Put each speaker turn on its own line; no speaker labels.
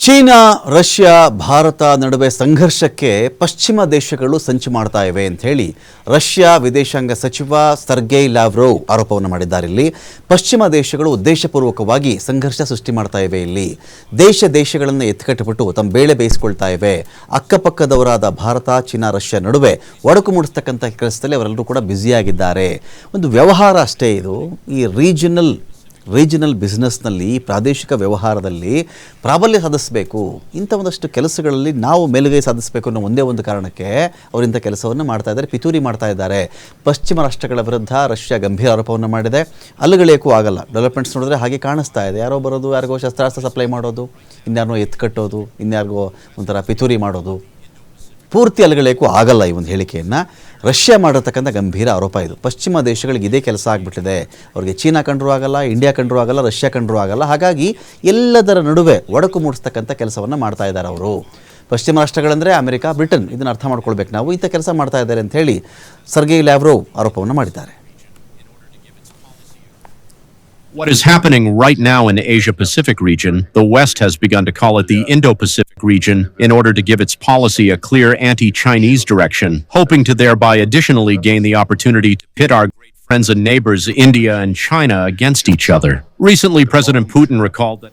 China, Russia, Bharat ನಡುವೆ ಸಂಘರ್ಷಕ್ಕೆ ಪಶ್ಚಿಮ ದೇಶಗಳು ಸಂಚು ಮಾಡ್ತಾ ಇವೆ ಅಂತ ಹೇಳಿ ರಷ್ಯಾ ವಿದೇಶಾಂಗ ಸಚಿವ ಸರ್ಗೇಯ್ ಲಾವ್ರೋವ್ ಆರೋಪವನ್ನು ಮಾಡಿದ್ದಾರೆ ಇಲ್ಲಿ. ಪಶ್ಚಿಮ ದೇಶಗಳು ಉದ್ದೇಶಪೂರ್ವಕವಾಗಿ ಸಂಘರ್ಷ ಸೃಷ್ಟಿ ಮಾಡ್ತಾ ಇವೆ ಇಲ್ಲಿ. ದೇಶ ದೇಶಗಳನ್ನು ಎತ್ತಿಕಟ್ಟುಬಿಟ್ಟು ತಮ್ಮ ಬೇಳೆ ಬೇಯಿಸ್ಕೊಳ್ತಾ ಇವೆ. ಅಕ್ಕಪಕ್ಕದವರಾದ ಭಾರತ, ಚೀನಾ, ರಷ್ಯಾ ನಡುವೆ ಒಡಕು ಮೂಡಿಸ್ತಕ್ಕಂಥ ಕೆಲಸದಲ್ಲಿ ಅವರೆಲ್ಲರೂ ಕೂಡ ಬ್ಯುಸಿಯಾಗಿದ್ದಾರೆ. ಒಂದು ವ್ಯವಹಾರ ಅಷ್ಟೇ ಇದು. ಈ ರೀಜನಲ್ ರೀಜನಲ್ ಬಿಸ್ನೆಸ್ನಲ್ಲಿ, ಪ್ರಾದೇಶಿಕ ವ್ಯವಹಾರದಲ್ಲಿ ಪ್ರಾಬಲ್ಯ ಸಾಧಿಸಬೇಕು. ಇಂಥ ಒಂದಷ್ಟು ಕೆಲಸಗಳಲ್ಲಿ ನಾವು ಮೇಲುಗೈ ಸಾಧಿಸಬೇಕು ಅನ್ನೋ ಒಂದೇ ಒಂದು ಕಾರಣಕ್ಕೆ ಅವರಿಂಥ ಕೆಲಸವನ್ನು ಮಾಡ್ತಾ ಇದ್ದಾರೆ, ಪಿತೂರಿ ಮಾಡ್ತಾ ಇದ್ದಾರೆ. ಪಶ್ಚಿಮ ರಾಷ್ಟ್ರಗಳ ವಿರುದ್ಧ ರಷ್ಯಾ ಗಂಭೀರ ಆರೋಪವನ್ನು ಮಾಡಿದೆ. ಅಲ್ಲಿಗಳೇಕೂ ಆಗಲ್ಲ. ಡೆವಲಪ್ಮೆಂಟ್ಸ್ ನೋಡಿದ್ರೆ ಹಾಗೆ ಕಾಣಿಸ್ತಾ ಇದೆ. ಯಾರೋ ಬರೋದು, ಯಾರಿಗೋ ಶಸ್ತ್ರಾಸ್ತ್ರ ಸಪ್ಲೈ ಮಾಡೋದು, ಇನ್ಯಾರಿಗೋ ಎತ್ತು ಕಟ್ಟೋದು, ಇನ್ಯಾರಿಗೋ ಒಂಥರ ಪಿತೂರಿ ಮಾಡೋದು. ಪೂರ್ತಿ ಅಲುಗಳೆಯಕ್ಕೂ ಆಗಲ್ಲ ಈ ಒಂದು ಹೇಳಿಕೆಯನ್ನು. ರಷ್ಯಾ ಮಾಡಿರ್ತಕ್ಕಂಥ ಗಂಭೀರ ಆರೋಪ ಇದು. ಪಶ್ಚಿಮ ದೇಶಗಳಿಗೆ ಇದೇ ಕೆಲಸ ಆಗಿಬಿಟ್ಟಿದೆ. ಅವ್ರಿಗೆ ಚೀನಾ ಕಂಡರೂ ಆಗಲ್ಲ, ಇಂಡಿಯಾ ಕಂಡರೂ ಆಗಲ್ಲ, ರಷ್ಯಾ ಕಂಡರೂ ಆಗಲ್ಲ. ಹಾಗಾಗಿ ಎಲ್ಲದರ ನಡುವೆ ಒಡಕು ಮೂಡಿಸ್ತಕ್ಕಂಥ ಕೆಲಸವನ್ನು ಮಾಡ್ತಾ ಇದ್ದಾರೆ ಅವರು. ಪಶ್ಚಿಮ ರಾಷ್ಟ್ರಗಳಂದರೆ ಅಮೆರಿಕ, ಬ್ರಿಟನ್. ಇದನ್ನು ಅರ್ಥ ಮಾಡ್ಕೊಳ್ಬೇಕು ನಾವು. ಇಂಥ ಕೆಲಸ ಮಾಡ್ತಾ ಇದ್ದಾರೆ ಅಂತ ಹೇಳಿ ಸರ್ಗೈ ಲ್ಯಾವ್ರೋವ್ ಆರೋಪವನ್ನು ಮಾಡಿದ್ದಾರೆ.
What is happening right now in the Asia Pacific region, the West has begun to call it the Indo Pacific region in order to give its policy a clear anti Chinese direction, hoping to thereby additionally gain the opportunity to pit our great friends and neighbors, India and China, against each other. Recently, President Putin recalled that.